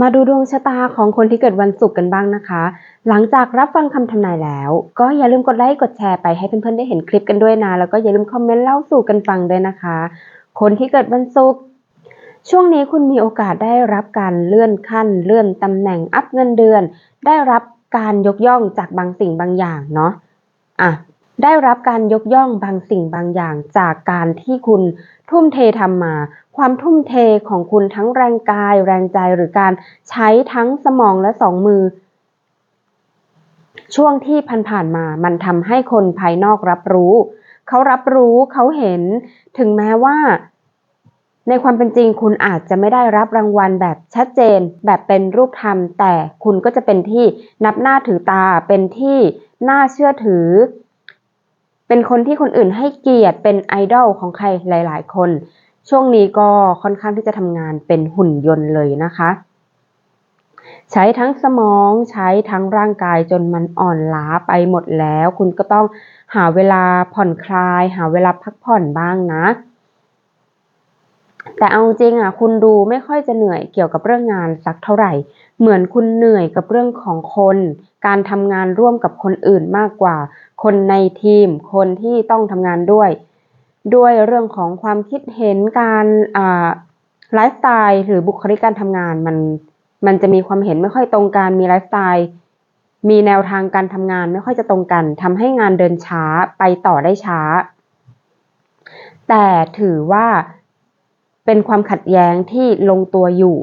มาดูดวงชะตาของคนที่เกิดวันศุกร์กันบ้างนะคะ หลังจากรับฟังคำทำนายแล้ว ก็อย่าลืมกดไลค์กดแชร์ไปให้เพื่อนๆได้เห็นคลิปกันด้วยนะ แล้วก็อย่าลืมคอมเมนต์เล่าสู่กันฟังด้วยนะคะ คนที่เกิดวันศุกร์ช่วงนี้คุณมีโอกาสได้รับการเลื่อนขั้น เลื่อนตำแหน่งอัพเงินเดือน ได้รับการยกย่องจากบางสิ่งบางอย่างเนาะอะได้รับการยกย่องบางสิ่งบางอย่างจากการที่คุณทุ่มเททำมา ความทุ่มเทของคุณทั้งแรงกาย แรงใจหรือการใช้ทั้งสมองและสองมือ ช่วงที่ผ่านๆมามันทำให้คนภายนอกรับรู้ เขารับรู้เขาเห็นถึงแม้ว่า ในความเป็นจริงคุณอาจจะไม่ได้รับรางวัลแบบชัดเจน แบบเป็นรูปธรรม แต่คุณก็จะเป็นที่นับหน้าถือตาเป็นที่น่าเชื่อถือเป็นคนที่คนอื่นให้เกียรติเป็นไอดอลของใครหลาย ๆ คน ช่วงนี้ก็ค่อนข้างที่จะทำงานเป็นหุ่นยนต์เลยนะคะ ใช้ทั้งสมองใช้ทั้งร่างกายจนมันอ่อนล้าไปหมดแล้ว คุณก็ต้องหาเวลาผ่อนคลาย หาเวลาพักผ่อนบ้างนะ แต่เอาจริงอะคุณดูไม่ค่อยจะเหนื่อยเกี่ยวกับเรื่องงานสักเท่าไหร่ เหมือนคุณเหนื่อยกับเรื่องของคน การทำงานร่วมกับคนอื่นมากกว่า คนในทีม คนที่ต้องทำงานด้วย ด้วยเรื่องของความคิดเห็นการไลฟ์สไตล์หรือบุคลิกการทำงานมันมันจะมีความเห็นไม่ค่อยตรงกันมีไลฟ์สไตล์มีแนวทางการทำงานไม่ค่อยจะตรงกันทำให้งานเดินช้าไปต่อได้ช้า แต่ถือว่าเป็นความขัดแย้งที่ลงตัวอยู่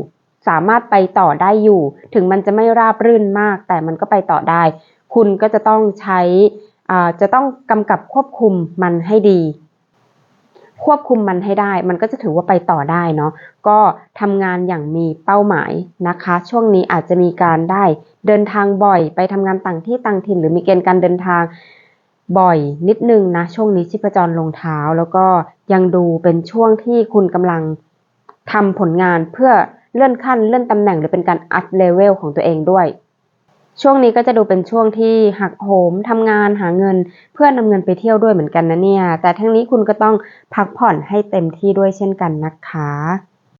สามารถไปต่อได้อยู่ ถึงมันจะไม่ราบรื่นมาก แต่มันก็ไปต่อได้ คุณก็จะต้องใช้จะต้องกำกับควบคุมมันให้ดี ควบคุมมันให้ได้ มันก็จะถือว่าไปต่อได้เนาะก็ทำงานอย่างมีเป้าหมายนะคะ ช่วงนี้อาจจะมีการได้เดินทางบ่อย ไปทำงานต่างที่ต่างถิ่น หรือมีเกณฑ์การเดินทางบ่อยนิดนึงนะ ช่วงนี้ชีพจรลงเท้า แล้วก็ยังดูเป็นช่วงที่คุณกำลังทำผลงานเพื่อเลื่อนขั้นเลื่อนตำแหน่งหรือเป็นการอัพเลเวลของตัวเองด้วย ช่วงนี้ก็จะดูเป็นช่วงที่หักโหมทำงานหาเงิน เพื่อนำเงินไปเที่ยวด้วยเหมือนกันนะเนี่ย แต่ทั้งนี้คุณก็ต้องพักผ่อนให้เต็มที่ด้วยเช่นกันนะคะ